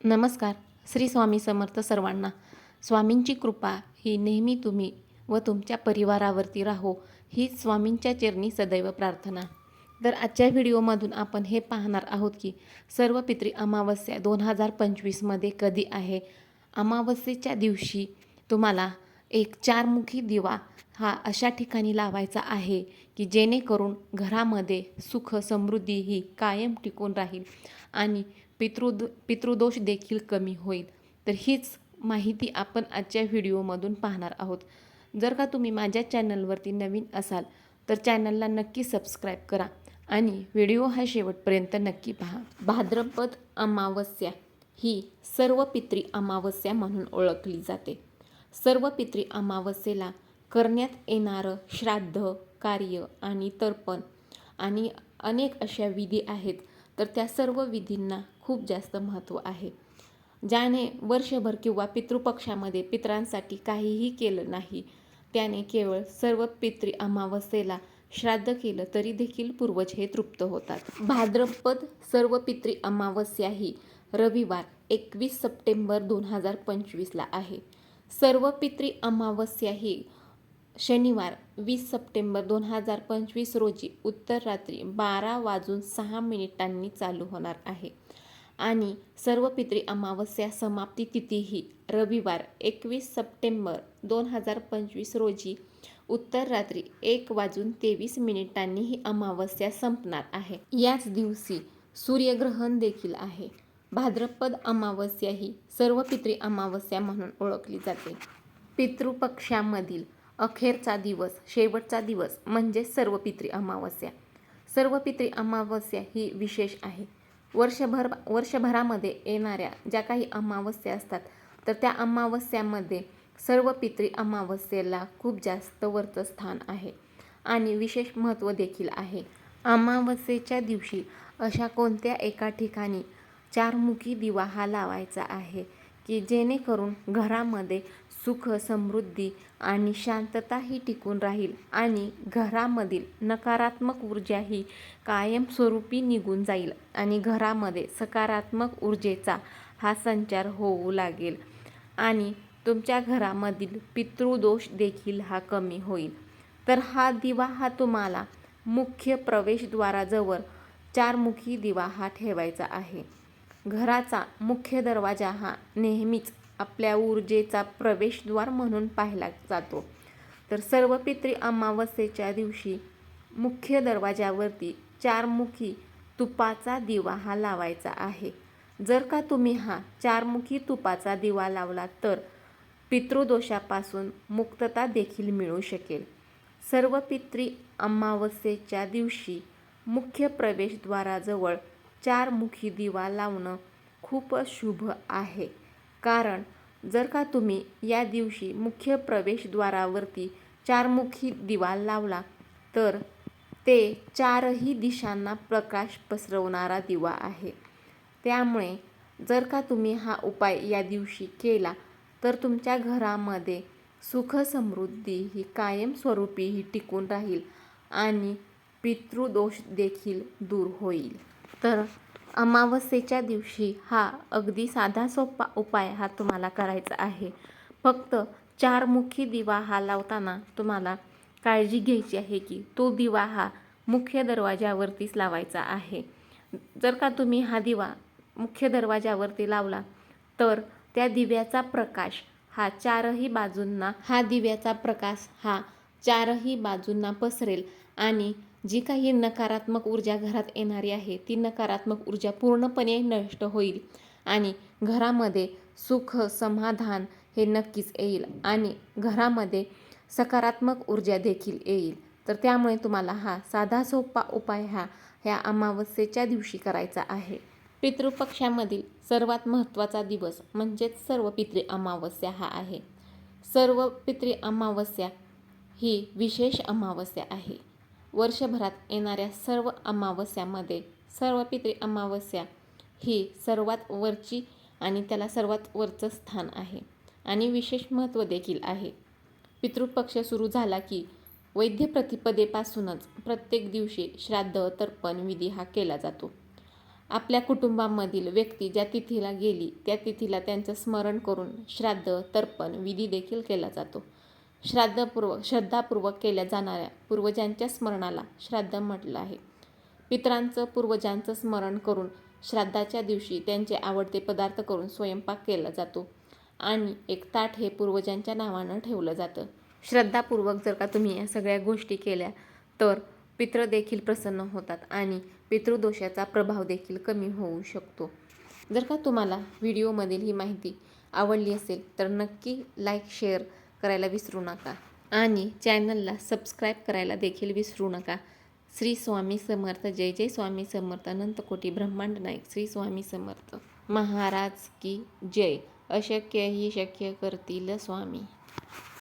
नमस्कार. श्री स्वामी समर्थ सर्वांना. स्वामींची कृपा ही नेहमी तुम्ही व तुमच्या परिवारावरती राहो ही स्वामींच्या चरणी सदैव प्रार्थना. तर आजच्या व्हिडिओमधून आपण हे पाहणार आहोत की सर्व पित्री अमावस्या दोन हजार पंचवीसमध्ये कधी आहे? अमावस्येच्या दिवशी तुम्हाला एक चारमुखी दिवा हा अशा ठिकाणी लावायचा आहे की जेणेकरून घरामध्ये सुख समृद्धी ही कायम टिकून राहील आणि पितृद पितृदोष देखील कमी होईल. तर हीच माहिती आपण आजच्या व्हिडिओमधून पाहणार आहोत. जर का तुम्ही माझ्या चॅनलवरती नवीन असाल तर चॅनलला नक्की सबस्क्राईब करा आणि व्हिडिओ हा शेवटपर्यंत नक्की पहा. भाद्रपद अमावस्या ही सर्व पित्री अमावस्या म्हणून ओळखली जाते. सर्व पित्री अमावस्येला करण्यात येणारं श्राद्ध कार्य आणि तर्पण आणि अनेक अशा विधी आहेत. तर त्या सर्व विधींना खूप जास्त महत्त्व आहे. ज्याने वर्षभर किंवा पितृपक्षामध्ये पितरांसाठी काहीही केलं नाही त्याने केवळ सर्व पितृ अमावस्येला श्राद्ध केलं तरी देखील पूर्वज हे तृप्त होतात. भाद्रपद सर्व पितृ अमावस्या ही रविवार एकवीस सप्टेंबर दोन हजार पंचवीसला आहे. सर्व पितृ अमावस्या ही शनिवार वीस सप्टेंबर दोन हजार पंचवीस रोजी उत्तर रात्री बारा वाजून सहा मिनिटांनी चालू होणार आहे. आणि सर्व पितरी अमावस्या समाप्ती तिथी ही रविवार एकवीस सप्टेंबर दोन हजार पंचवीस रोजी उत्तर रात्री एक वाजून तेवीस मिनिटांनी ही अमावस्या संपणार आहे. याच दिवशी सूर्यग्रहण देखील आहे. भाद्रपद अमावस्या ही सर्व पितरी अमावस्या म्हणून ओळखली जाते. पितृपक्षामधील अखेरचा दिवस शेवटचा दिवस म्हणजे सर्व पितरी अमावस्या. सर्व पितरी अमावस्या ही विशेष आहे. वर्षभर वर्षभरामध्ये येणाऱ्या ज्या काही अमावस्या असतात तर त्या अमावस्यामध्ये सर्व पितरी अमावस्येला खूप जास्त वरचं स्थान आहे आणि विशेष महत्त्व देखील आहे. अमावस्येच्या दिवशी अशा कोणत्या एका ठिकाणी चारमुखी दिवा हा लावायचा आहे की जेणेकरून घरामध्ये सुख समृद्धी आणि शांतताही टिकून राहील आणि घरामधील नकारात्मक ऊर्जा ही कायमस्वरूपी निघून जाईल आणि घरामध्ये सकारात्मक ऊर्जेचा हा संचार होऊ लागेल आणि तुमच्या घरामधील पितृदोष देखील हा कमी होईल. तर हा दिवा हा तुम्हाला मुख्य प्रवेशद्वाराजवळ चारमुखी दिवा हा ठेवायचा आहे. घराचा मुख्य दरवाजा हा नेहमीच आपल्या ऊर्जेचा प्रवेशद्वार म्हणून पाहिला जातो. तर सर्वपित्री अमावस्येच्या दिवशी मुख्य दरवाजावरती चारमुखी तुपाचा दिवा हा लावायचा आहे. जर का तुम्ही हा चारमुखी तुपाचा दिवा लावला तर पितृदोषापासून मुक्तता देखील मिळू शकेल. सर्व पित्री अमावस्येच्या दिवशी मुख्य प्रवेशद्वाराजवळ चारमुखी दिवा लावणं खूप शुभ आहे. कारण जर का तुम्ही या दिवशी मुख्य प्रवेशद्वारावरती चारमुखी दिवा लावला तर ते चारही दिशांना प्रकाश पसरवणारा दिवा आहे. त्यामुळे जर का तुम्ही हा उपाय या दिवशी केला तर तुमच्या घरामध्ये सुख समृद्धी ही कायमस्वरूपी ही टिकून राहील आणि पितृदोष देखील दूर होईल. तर अमावस्येच्या दिवशी हा अगदी साधा सोपा उपाय हा तुम्हाला करायचा आहे. फक्त चारमुखी दिवा हा लावताना तुम्हाला काळजी घ्यायची आहे की तो दिवा हा मुख्य दरवाजावरतीच लावायचा आहे. जर का तुम्ही हा दिवा मुख्य दरवाजावरती लावला तर त्या दिव्याचा प्रकाश हा चारही बाजूंना हा दिव्याचा प्रकाश हा चारही बाजूंना पसरेल आणि जी काही नकारात्मक ऊर्जा घरात येणारी आहे ती नकारात्मक ऊर्जा पूर्णपणे नष्ट होईल आणि घरामध्ये सुख समाधान हे नक्कीच येईल आणि घरामध्ये सकारात्मक ऊर्जा देखील येईल. तर त्यामुळे तुम्हाला हा साधा सोपा उपाय हा ह्या अमावस्येच्या दिवशी करायचा आहे. पितृपक्षामधील सर्वात महत्त्वाचा दिवस म्हणजेच सर्व पितृ अमावस्या हा आहे. सर्व पितृ अमावस्या ही विशेष अमावस्या आहे. वर्षभरात येणाऱ्या सर्व अमावस्यामध्ये सर्व पितृ अमावस्या ही सर्वात वरची आणि त्याला सर्वात वरचं स्थान आहे. आणि विशेष महत्त्व देखील आहे. पितृपक्ष सुरू झाला की वैद्य प्रतिपदेपासूनच प्रत्येक दिवशी श्राद्ध तर्पण विधी हा केला जातो. आपल्या कुटुंबामधील व्यक्ती ज्या तिथीला गेली त्या तिथीला त्यांचं स्मरण करून श्राद्ध तर्पण विधी देखील केला जातो. श्राद्धपूर्वक श्रद्धापूर्वक केल्या जाणाऱ्या पूर्वजांच्या स्मरणाला श्राद्ध म्हटलं आहे. पितरांचं पूर्वजांचं स्मरण करून श्राद्धाच्या दिवशी त्यांचे आवडते पदार्थ करून स्वयंपाक केला जातो आणि एक ताट हे पूर्वजांच्या नावानं ठेवलं जातं. श्रद्धापूर्वक जर का तुम्ही या सगळ्या गोष्टी केल्या तर पित्र देखील प्रसन्न होतात आणि पितृदोषाचा प्रभाव देखील कमी होऊ शकतो. जर का तुम्हाला व्हिडिओमधील ही माहिती आवडली असेल तर नक्की लाईक शेअर करायला विसरू नका. आणि चॅनलला सबस्क्राईब करायला देखील विसरू नका. श्री स्वामी समर्थ जय जय स्वामी समर्थ अनंतकोटी ब्रह्मांड नायक श्री स्वामी समर्थ. महाराज की जय. अशक्य ही शक्य करतील स्वामी.